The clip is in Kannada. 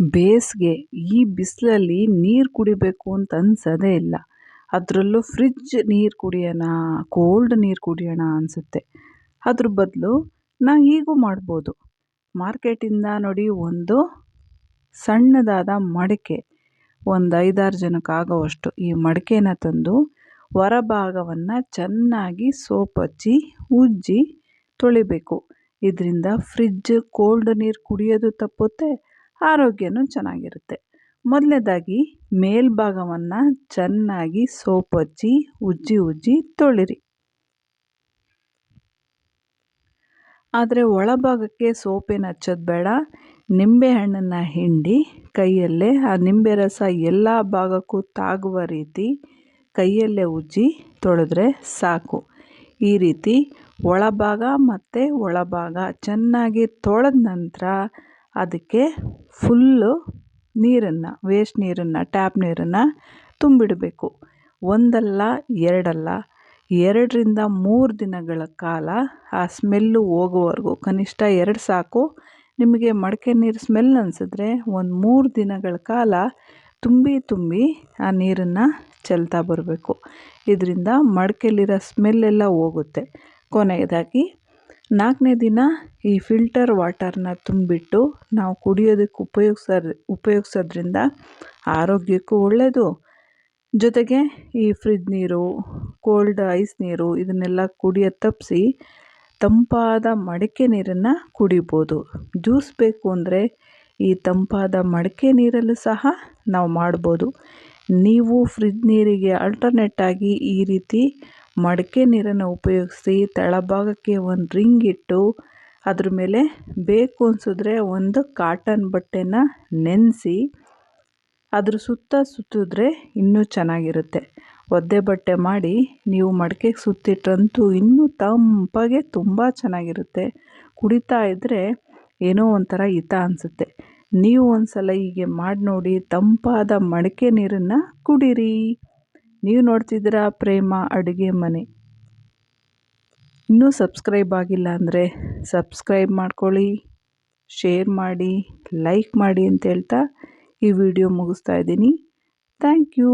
ಬೇಸಿಗೆ ಈ ಬಿಸಿಲಲ್ಲಿ ನೀರು ಕುಡಿಬೇಕು ಅಂತ ಅನ್ಸೋದೇ ಇಲ್ಲ. ಅದರಲ್ಲೂ ಫ್ರಿಜ್ ನೀರು ಕುಡಿಯೋಣ ಕೋಲ್ಡ್ ನೀರು ಕುಡಿಯೋಣ ಅನಿಸುತ್ತೆ. ಅದ್ರ ಬದಲು ನಾವು ಹೀಗೂ ಮಾಡ್ಬೋದು. ಮಾರ್ಕೆಟಿಂದ ನೋಡಿ ಒಂದು ಸಣ್ಣದಾದ ಮಡಿಕೆ, ಒಂದು ಐದಾರು ಜನಕ್ಕೆ ಆಗೋವಷ್ಟು ಈ ಮಡಿಕೆನ ತಂದು ಹೊರಭಾಗವನ್ನು ಚೆನ್ನಾಗಿ ಸೋಪ್ ಹಚ್ಚಿ, ಉಜ್ಜಿ ತೊಳಿಬೇಕು. ಇದರಿಂದ ಫ್ರಿಜ್ ಕೋಲ್ಡ್ ನೀರು ಕುಡಿಯೋದು ತಪ್ಪುತ್ತೆ ಆರೋಗ್ಯನೂ ಚೆನ್ನಾಗಿರುತ್ತೆ. ಮೊದಲನೇದಾಗಿ, ಮೇಲ್ಭಾಗವನ್ನು ಚೆನ್ನಾಗಿ ಸೋಪ್ ಹಚ್ಚಿ ಉಜ್ಜಿ ಉಜ್ಜಿ ತೊಳಿರಿ. ಆದರೆ ಒಳಭಾಗಕ್ಕೆ ಸೋಪೇನು ಹಚ್ಚೋದು ಬೇಡ. ನಿಂಬೆ ಹಣ್ಣನ್ನು ಹಿಂಡಿ ಕೈಯಲ್ಲೇ, ಆ ನಿಂಬೆ ರಸ ಎಲ್ಲ ಭಾಗಕ್ಕೂ ತಾಗುವ ರೀತಿ ಕೈಯಲ್ಲೇ ಉಜ್ಜಿ ತೊಳೆದ್ರೆ ಸಾಕು. ಈ ರೀತಿ ಒಳಭಾಗ ಮತ್ತು ಒಳಭಾಗ ಚೆನ್ನಾಗಿ ತೊಳೆದ ನಂತರ ಅದಕ್ಕೆ ಫುಲ್ಲು ನೀರನ್ನು ವೇಸ್ಟ್ ನೀರನ್ನು ಟ್ಯಾಪ್ ನೀರನ್ನು ತುಂಬಿಡಬೇಕು. ಒಂದಲ್ಲ, ಎರಡಲ್ಲ, ಎರಡರಿಂದ ಮೂರು ದಿನಗಳ ಕಾಲ ಆ ಸ್ಮೆಲ್ಲು ಹೋಗುವವರೆಗೂ ಕನಿಷ್ಠ ಎರಡು ಸಾಕು. ನಿಮಗೆ ಮಡಿಕೆ ನೀರು ಸ್ಮೆಲ್ ಅನಿಸಿದ್ರೆ ಒಂದು ಮೂರು ದಿನಗಳ ಕಾಲ ತುಂಬಿ ತುಂಬಿ ಆ ನೀರನ್ನು ಚೆಲ್ತಾ ಬರಬೇಕು. ಇದರಿಂದ ಮಡಿಕೆಲಿರೋ ಸ್ಮೆಲ್ಲೆಲ್ಲ ಹೋಗುತ್ತೆ. ಕೊನೆಯದಾಗಿ ನಾಲ್ಕನೇ ದಿನ ಈ ಫಿಲ್ಟರ್ ವಾಟರ್ನ ತುಂಬಿಟ್ಟು ನಾವು ಕುಡಿಯೋದಕ್ಕೆ ಉಪಯೋಗಿಸ ಉಪಯೋಗ್ಸೋದ್ರಿಂದ ಆರೋಗ್ಯಕ್ಕೂ ಒಳ್ಳೆಯದು ಜೊತೆಗೆ ಈ ಫ್ರಿಜ್ ನೀರು, ಕೋಲ್ಡ್ ಐಸ್ ನೀರು ಇದನ್ನೆಲ್ಲ ಕುಡಿಯೋದು ತಪ್ಪಿಸಿ ತಂಪಾದ ಮಡಿಕೆ ನೀರನ್ನು ಕುಡಿಬೋದು. ಜ್ಯೂಸ್ ಬೇಕು ಅಂದರೆ ಈ ತಂಪಾದ ಮಡಿಕೆ ನೀರಲ್ಲೂ ಸಹ ನಾವು ಮಾಡ್ಬೋದು. ನೀವು ಫ್ರಿಜ್ ನೀರಿಗೆ ಆಲ್ಟರ್ನೇಟಾಗಿ ಈ ರೀತಿ ಮಡಿಕೆ ನೀರನ್ನು ಉಪಯೋಗಿಸಿ ತಳಭಾಗಕ್ಕೆ ಒಂದು ರಿಂಗ್ ಇಟ್ಟು ಅದ್ರ ಮೇಲೆ ಬೇಕು ಅನಿಸಿದ್ರೆ ಒಂದು ಕಾಟನ್ ಬಟ್ಟೆನ ನೆನೆಸಿ ಅದ್ರ ಸುತ್ತ ಸುತ್ತಿದ್ರೆ ಇನ್ನೂ ಚೆನ್ನಾಗಿರುತ್ತೆ. ಒದ್ದೆ ಬಟ್ಟೆ ಮಾಡಿ ನೀವು ಮಡಕೆಗೆ ಸುತ್ತಿಟ್ರಂತೂ ಇನ್ನೂ ತಂಪಾಗೆ ತುಂಬ ಚೆನ್ನಾಗಿರುತ್ತೆ. ಕುಡಿತಾ ಇದ್ದರೆ ಏನೋ ಒಂಥರ ಹಿತ ಅನಿಸುತ್ತೆ. ನೀವು ಒಂದು ಸಲ ಹೀಗೆ ಮಾಡಿ ನೋಡಿ ತಂಪಾದ ಮಡಿಕೆ ನೀರನ್ನು ಕುಡೀರಿ. ನೀವು ನೋಡ್ತಿದ್ದೀರಾ ಪ್ರೇಮ ಅಡುಗೆ ಮನೆ. ಇನ್ನೂ ಸಬ್ಸ್ಕ್ರೈಬ್ ಆಗಿಲ್ಲ ಅಂದರೆ ಸಬ್ಸ್ಕ್ರೈಬ್ ಮಾಡ್ಕೊಳ್ಳಿ, ಶೇರ್ ಮಾಡಿ, ಲೈಕ್ ಮಾಡಿ ಅಂತ ಹೇಳ್ತಾ ಈ ವಿಡಿಯೋ ಮುಗಿಸ್ತಾ ಇದ್ದೀನಿ. Thank you.